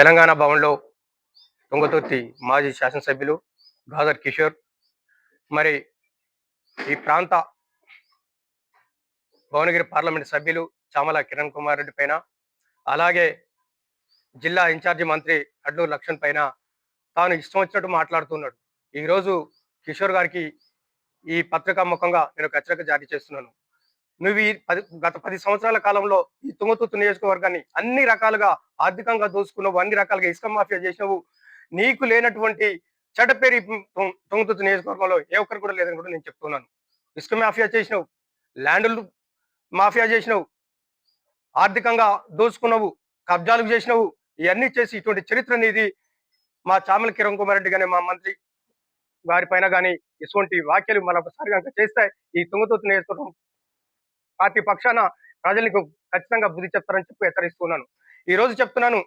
తెలంగాణ భవన్లో తుంగతుర్తి మాజీ శాసనసభ్యులు గాదర్ కిషోర్. మరి ఈ ప్రాంత భువనగిరి పార్లమెంట్ సభ్యులు చామల కిరణ్ కుమార్ రెడ్డి పైన అలాగే జిల్లా ఇన్ఛార్జి మంత్రి అడ్లూరు లక్ష్మణ్ పైన తాను ఇష్టం వచ్చినట్టు మాట్లాడుతున్నాడు. ఈరోజు కిషోర్ గారికి ఈ పత్రికా ముఖంగా నేను ఒక హెచ్చరిక జారీ చేస్తున్నాను. నువ్వు ఈ పది గత పది సంవత్సరాల కాలంలో ఈ తుంగతుర్తి నియోజకవర్గాన్ని అన్ని రకాలుగా ఆర్థికంగా దోసుకున్నావు అన్ని రకాలుగా ఇసుక మాఫియా చేసినావు. నీకు లేనటువంటి చెడపేరి పేరు నియోజకవర్గంలో ఏ ఒక్కరు కూడా లేదని కూడా నేను చెప్తున్నాను. ఇసుక మాఫియా చేసినావు ల్యాండ్లు మాఫియా చేసినావు ఆర్థికంగా దోసుకున్నావు కబ్జాలు చేసినావు ఇవన్నీ చేసి ఇటువంటి చరిత్ర అనేది మా చామల కిరణ్ కుమార్ రెడ్డి కానీ మా మంత్రి వారి పైన కానీ ఇటువంటి వ్యాఖ్యలు మరొకసారి కనుక చేస్తే ఈ తుంగతుర్తి నియోజకవర్గం పార్టీ పక్షాన ప్రజలకు ఖచ్చితంగా బుద్ధి చెప్తారని చెప్పి హెచ్చరిస్తున్నాను. ఈ రోజు చెప్తున్నాను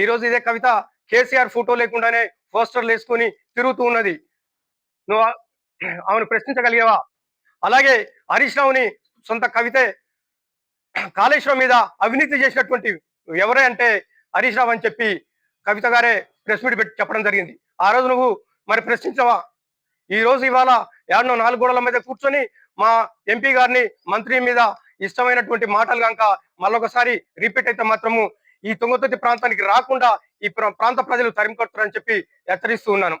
ఈ రోజు ఇదే కవిత కేసీఆర్ ఫోటో లేకుండానే పోస్టర్లు వేసుకొని తిరుగుతూ ఉన్నది. నువ్వు ఆమెను ప్రశ్నించగలిగేవా? అలాగే హరీష్ రావుని సొంత కవితే కాళేశ్వరం మీద అవినీతి చేసినటువంటి ఎవరే అంటే హరీష్ రావు అని చెప్పి కవిత గారే ప్రెస్ మీట్ పెట్టి చెప్పడం జరిగింది. ఆ రోజు నువ్వు మరి ప్రశ్నించవా? ఈ రోజు ఇవాళ ఏడనో నాలుగు గోడల మీద కూర్చొని మా ఎంపీ గారిని మంత్రి మీద ఇష్టమైనటువంటి మాటలు కనుక మళ్ళొకసారి రిపీట్ అయితే మాత్రము ఈ తుంగతుర్తి ప్రాంతానికి రాకుండా ఈ ప్రాంత ప్రజలు తరిమికొడతారని చెప్పి హెచ్చరిస్తూ ఉన్నాను.